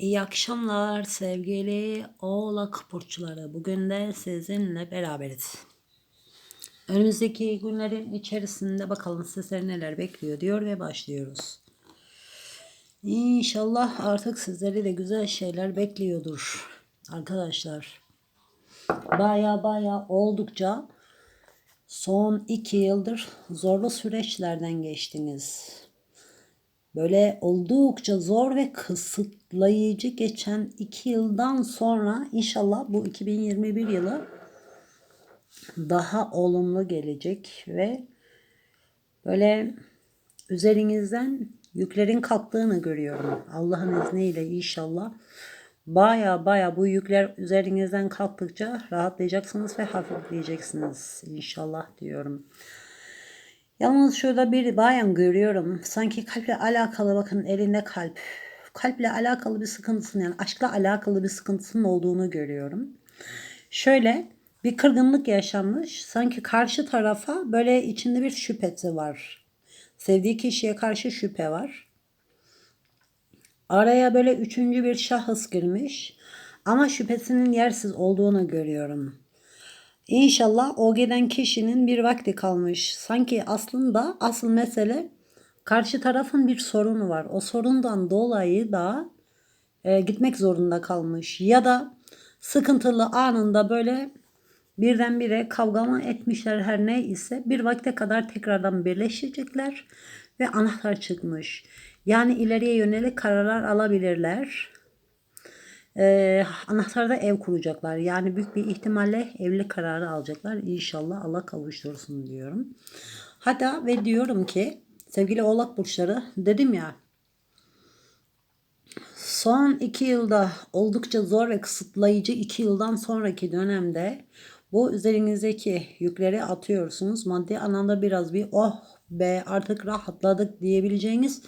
İyi akşamlar sevgili Oğlak burçları. Bugün de sizinle beraberiz. Önümüzdeki günlerin içerisinde bakalım sizleri neler bekliyor diyor ve başlıyoruz. İnşallah artık sizleri de güzel şeyler bekliyordur arkadaşlar. Baya baya oldukça son iki yıldır zorlu süreçlerden geçtiniz böyle oldukça zor ve kısıtlayıcı geçen iki yıldan sonra inşallah bu 2021 yılı daha olumlu gelecek ve böyle üzerinizden yüklerin kalktığını görüyorum. Allah'ın izniyle inşallah baya baya bu yükler üzerinizden kalktıkça rahatlayacaksınız ve hafifleyeceksiniz inşallah diyorum. Yalnız şurada bir bayan görüyorum. Sanki kalple alakalı bakın elinde kalp. Kalple alakalı bir sıkıntısının yani aşkla alakalı bir sıkıntısının olduğunu görüyorum. Şöyle bir kırgınlık yaşanmış. Sanki karşı tarafa böyle içinde bir şüphesi var. Sevdiği kişiye karşı şüphe var. Araya böyle üçüncü bir şahıs girmiş. Ama şüphesinin yersiz olduğunu görüyorum. İnşallah o giden kişinin bir vakti kalmış. Sanki aslında asıl mesele karşı tarafın bir sorunu var. O sorundan dolayı da e, gitmek zorunda kalmış. Ya da sıkıntılı anında böyle birdenbire kavga mı etmişler her ne ise bir vakte kadar tekrardan birleşecekler ve anahtar çıkmış. Yani ileriye yönelik kararlar alabilirler e, anahtarda ev kuracaklar. Yani büyük bir ihtimalle evlilik kararı alacaklar. İnşallah Allah kavuştursun diyorum. Hatta ve diyorum ki sevgili oğlak burçları dedim ya son iki yılda oldukça zor ve kısıtlayıcı iki yıldan sonraki dönemde bu üzerinizdeki yükleri atıyorsunuz. Maddi anlamda biraz bir oh be artık rahatladık diyebileceğiniz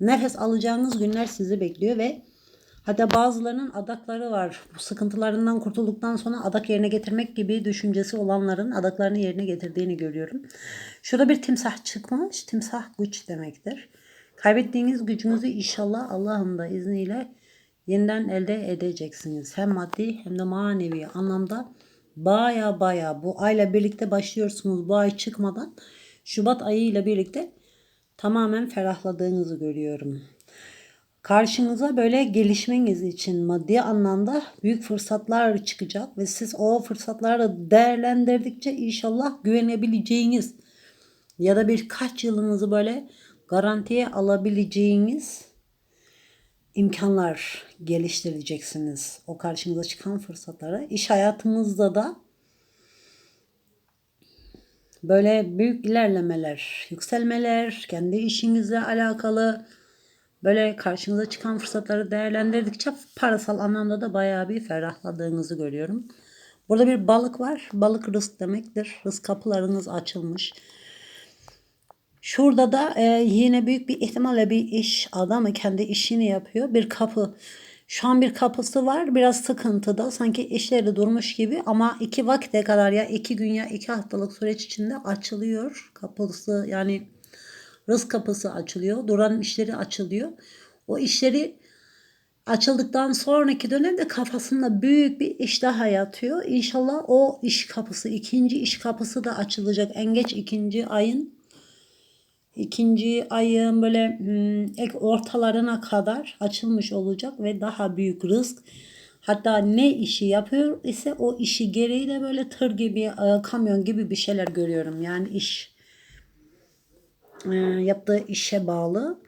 nefes alacağınız günler sizi bekliyor ve Hatta bazılarının adakları var. Bu sıkıntılarından kurtulduktan sonra adak yerine getirmek gibi düşüncesi olanların adaklarını yerine getirdiğini görüyorum. Şurada bir timsah çıkmış. Timsah güç demektir. Kaybettiğiniz gücünüzü inşallah Allah'ın da izniyle yeniden elde edeceksiniz. Hem maddi hem de manevi anlamda baya baya bu ayla birlikte başlıyorsunuz. Bu ay çıkmadan Şubat ayı ile birlikte tamamen ferahladığınızı görüyorum. Karşınıza böyle gelişmeniz için maddi anlamda büyük fırsatlar çıkacak ve siz o fırsatları değerlendirdikçe inşallah güvenebileceğiniz ya da birkaç yılınızı böyle garantiye alabileceğiniz imkanlar geliştireceksiniz. O karşınıza çıkan fırsatları. iş hayatınızda da böyle büyük ilerlemeler, yükselmeler, kendi işinizle alakalı Böyle karşınıza çıkan fırsatları değerlendirdikçe parasal anlamda da bayağı bir ferahladığınızı görüyorum. Burada bir balık var. Balık rızk demektir. Rızk kapılarınız açılmış. Şurada da e, yine büyük bir ihtimalle bir iş adamı kendi işini yapıyor. Bir kapı. Şu an bir kapısı var. Biraz sıkıntıda. Sanki işleri durmuş gibi ama iki vakte kadar ya iki gün ya iki haftalık süreç içinde açılıyor kapısı. Yani rızk kapısı açılıyor. Duran işleri açılıyor. O işleri açıldıktan sonraki dönemde kafasında büyük bir iş daha yatıyor. İnşallah o iş kapısı, ikinci iş kapısı da açılacak. En geç ikinci ayın ikinci ayın böyle ek ortalarına kadar açılmış olacak ve daha büyük rızk. Hatta ne işi yapıyor ise o işi gereği de böyle tır gibi, kamyon gibi bir şeyler görüyorum. Yani iş e, yaptığı işe bağlı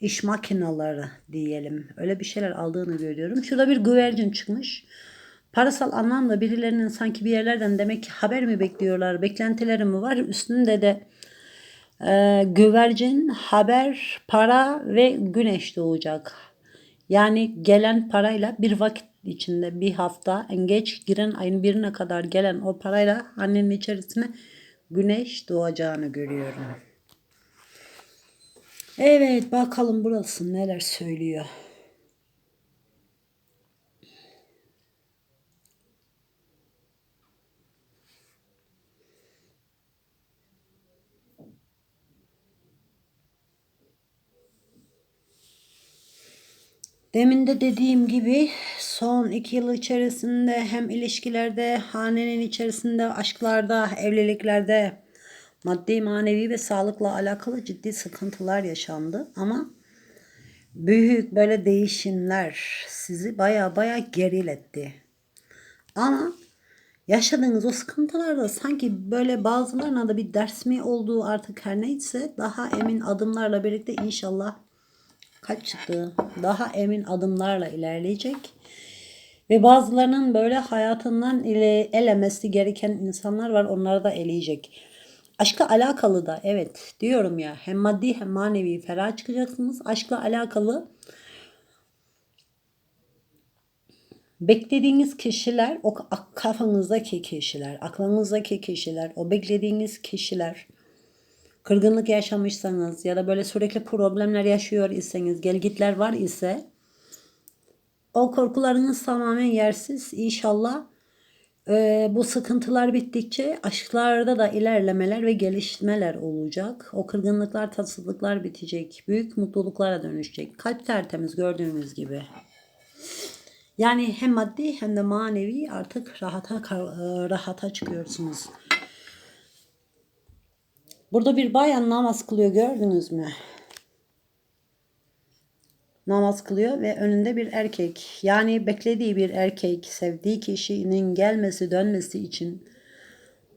iş makineleri diyelim. Öyle bir şeyler aldığını görüyorum. Şurada bir güvercin çıkmış. Parasal anlamda birilerinin sanki bir yerlerden demek ki haber mi bekliyorlar, beklentileri mi var? Üstünde de e, güvercin, haber, para ve güneş doğacak. Yani gelen parayla bir vakit içinde bir hafta en geç giren ayın birine kadar gelen o parayla annenin içerisine güneş doğacağını görüyorum. Evet bakalım burası neler söylüyor. Demin de dediğim gibi son iki yıl içerisinde hem ilişkilerde, hanenin içerisinde, aşklarda, evliliklerde maddi, manevi ve sağlıkla alakalı ciddi sıkıntılar yaşandı. Ama büyük böyle değişimler sizi baya baya geriletti. Ama yaşadığınız o sıkıntılarda sanki böyle bazılarına da bir ders mi olduğu artık her neyse daha emin adımlarla birlikte inşallah kaç çıktı? Daha emin adımlarla ilerleyecek. Ve bazılarının böyle hayatından ile elemesi gereken insanlar var. Onları da eleyecek. Aşkla alakalı da evet diyorum ya hem maddi hem manevi ferah çıkacaksınız. Aşkla alakalı beklediğiniz kişiler o kafanızdaki kişiler, aklınızdaki kişiler, o beklediğiniz kişiler kırgınlık yaşamışsanız ya da böyle sürekli problemler yaşıyor iseniz, gelgitler var ise o korkularınız tamamen yersiz. İnşallah e, bu sıkıntılar bittikçe aşklarda da ilerlemeler ve gelişmeler olacak. O kırgınlıklar, tatsızlıklar bitecek. Büyük mutluluklara dönüşecek. Kalp tertemiz gördüğünüz gibi. Yani hem maddi hem de manevi artık rahata e, rahata çıkıyorsunuz. Burada bir bayan namaz kılıyor gördünüz mü? Namaz kılıyor ve önünde bir erkek. Yani beklediği bir erkek, sevdiği kişinin gelmesi, dönmesi için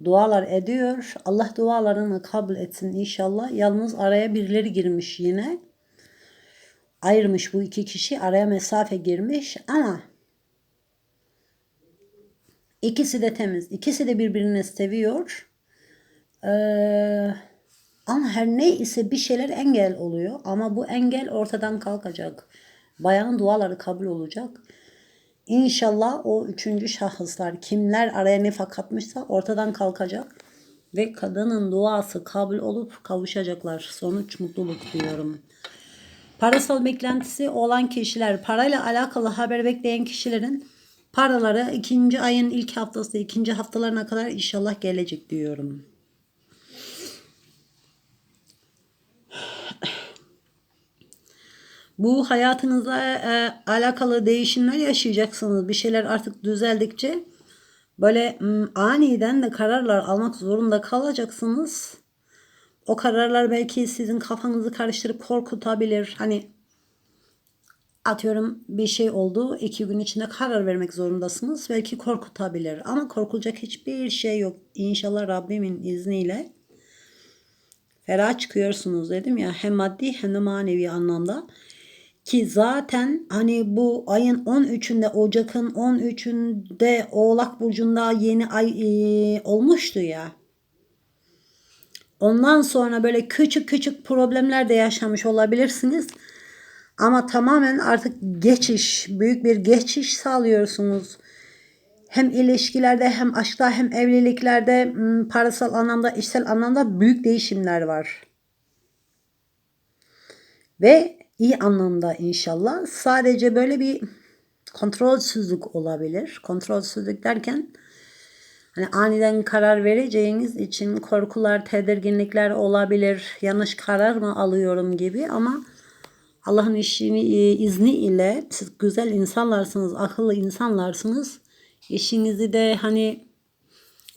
dualar ediyor. Allah dualarını kabul etsin inşallah. Yalnız araya birileri girmiş yine. Ayırmış bu iki kişi. Araya mesafe girmiş ama ikisi de temiz. İkisi de birbirini seviyor. Ee, ama her ne ise bir şeyler engel oluyor. Ama bu engel ortadan kalkacak. Bayanın duaları kabul olacak. İnşallah o üçüncü şahıslar kimler araya nifak katmışsa ortadan kalkacak. Ve kadının duası kabul olup kavuşacaklar. Sonuç mutluluk diyorum. Parasal beklentisi olan kişiler, parayla alakalı haber bekleyen kişilerin paraları ikinci ayın ilk haftası, ikinci haftalarına kadar inşallah gelecek diyorum. Bu hayatınızla e, alakalı değişimler yaşayacaksınız. Bir şeyler artık düzeldikçe böyle aniden de kararlar almak zorunda kalacaksınız. O kararlar belki sizin kafanızı karıştırıp korkutabilir. Hani atıyorum bir şey oldu. iki gün içinde karar vermek zorundasınız. Belki korkutabilir. Ama korkulacak hiçbir şey yok. İnşallah Rabbimin izniyle ferah çıkıyorsunuz dedim ya. Hem maddi hem de manevi anlamda. Ki zaten hani bu ayın 13'ünde Ocak'ın 13'ünde Oğlak Burcu'nda yeni ay e, olmuştu ya. Ondan sonra böyle küçük küçük problemler de yaşamış olabilirsiniz. Ama tamamen artık geçiş, büyük bir geçiş sağlıyorsunuz. Hem ilişkilerde hem aşkta hem evliliklerde parasal anlamda, işsel anlamda büyük değişimler var. Ve iyi anlamda inşallah. Sadece böyle bir kontrolsüzlük olabilir. Kontrolsüzlük derken hani aniden karar vereceğiniz için korkular, tedirginlikler olabilir. Yanlış karar mı alıyorum gibi ama Allah'ın işini izni ile siz güzel insanlarsınız, akıllı insanlarsınız. İşinizi de hani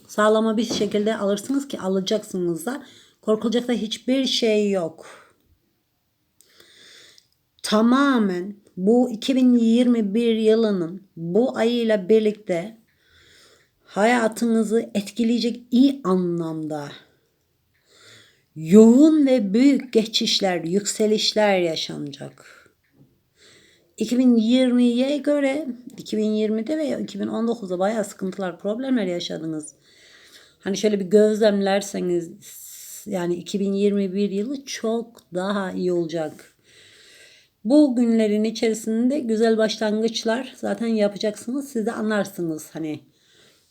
sağlama bir şekilde alırsınız ki alacaksınız da. Korkulacak da hiçbir şey yok tamamen bu 2021 yılının bu ayıyla birlikte hayatınızı etkileyecek iyi anlamda yoğun ve büyük geçişler, yükselişler yaşanacak. 2020'ye göre 2020'de veya 2019'da bayağı sıkıntılar, problemler yaşadınız. Hani şöyle bir gözlemlerseniz yani 2021 yılı çok daha iyi olacak. Bu günlerin içerisinde güzel başlangıçlar zaten yapacaksınız. Siz de anlarsınız hani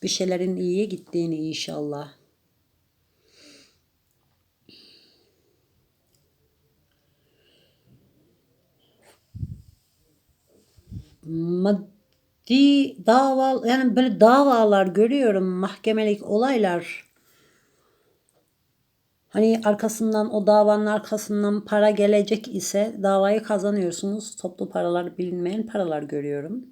bir şeylerin iyiye gittiğini inşallah. Maddi dava yani böyle davalar görüyorum mahkemelik olaylar Hani arkasından o davanın arkasından para gelecek ise davayı kazanıyorsunuz. Toplu paralar bilinmeyen paralar görüyorum.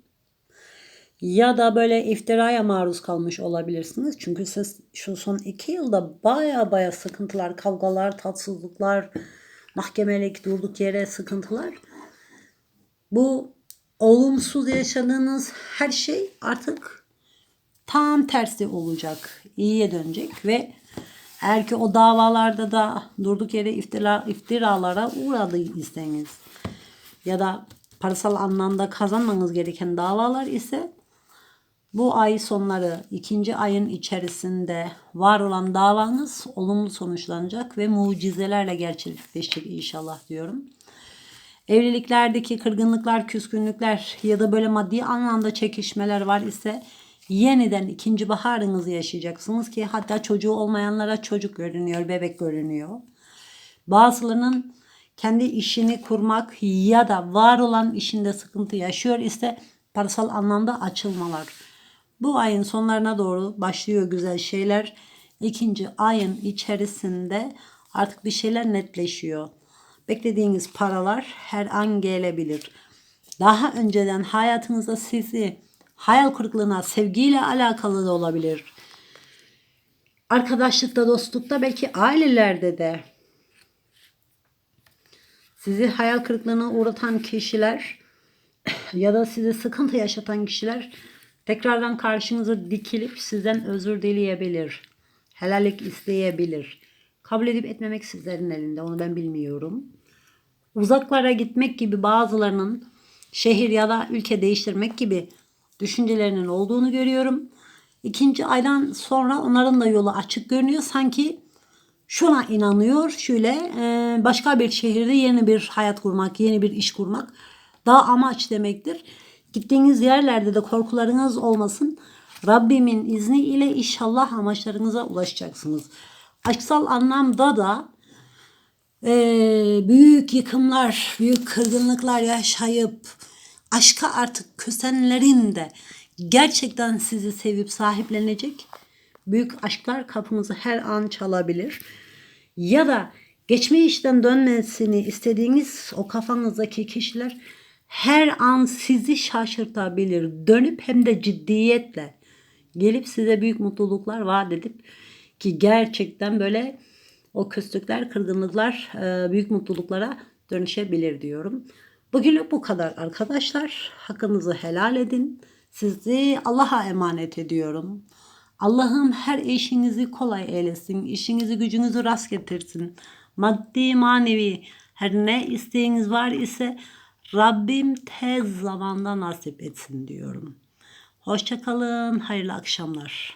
Ya da böyle iftiraya maruz kalmış olabilirsiniz. Çünkü siz şu son iki yılda baya baya sıkıntılar, kavgalar, tatsızlıklar, mahkemelik durduk yere sıkıntılar. Bu olumsuz yaşadığınız her şey artık tam tersi olacak. iyiye dönecek ve eğer ki o davalarda da durduk yere iftira, iftiralara uğradıysanız ya da parasal anlamda kazanmanız gereken davalar ise bu ay sonları ikinci ayın içerisinde var olan davanız olumlu sonuçlanacak ve mucizelerle gerçekleşecek inşallah diyorum. Evliliklerdeki kırgınlıklar, küskünlükler ya da böyle maddi anlamda çekişmeler var ise yeniden ikinci baharınızı yaşayacaksınız ki hatta çocuğu olmayanlara çocuk görünüyor, bebek görünüyor. Bazılarının kendi işini kurmak ya da var olan işinde sıkıntı yaşıyor ise parasal anlamda açılmalar. Bu ayın sonlarına doğru başlıyor güzel şeyler. İkinci ayın içerisinde artık bir şeyler netleşiyor. Beklediğiniz paralar her an gelebilir. Daha önceden hayatınızda sizi hayal kırıklığına, sevgiyle alakalı da olabilir. Arkadaşlıkta, dostlukta, belki ailelerde de sizi hayal kırıklığına uğratan kişiler ya da size sıkıntı yaşatan kişiler tekrardan karşınıza dikilip sizden özür dileyebilir. Helallik isteyebilir. Kabul edip etmemek sizlerin elinde. Onu ben bilmiyorum. Uzaklara gitmek gibi bazılarının şehir ya da ülke değiştirmek gibi düşüncelerinin olduğunu görüyorum. İkinci aydan sonra onların da yolu açık görünüyor. Sanki şuna inanıyor. Şöyle e, başka bir şehirde yeni bir hayat kurmak, yeni bir iş kurmak daha amaç demektir. Gittiğiniz yerlerde de korkularınız olmasın. Rabbimin izniyle inşallah amaçlarınıza ulaşacaksınız. Aşksal anlamda da e, büyük yıkımlar, büyük kırgınlıklar yaşayıp aşka artık küsenlerin de gerçekten sizi sevip sahiplenecek büyük aşklar kapınızı her an çalabilir. Ya da geçmişten dönmesini istediğiniz o kafanızdaki kişiler her an sizi şaşırtabilir. Dönüp hem de ciddiyetle gelip size büyük mutluluklar vaat edip ki gerçekten böyle o küslükler, kırgınlıklar büyük mutluluklara dönüşebilir diyorum. Bugünlük bu kadar arkadaşlar. Hakkınızı helal edin. Sizi Allah'a emanet ediyorum. Allah'ım her işinizi kolay eylesin. işinizi gücünüzü rast getirsin. Maddi manevi her ne isteğiniz var ise Rabbim tez zamanda nasip etsin diyorum. Hoşçakalın. Hayırlı akşamlar.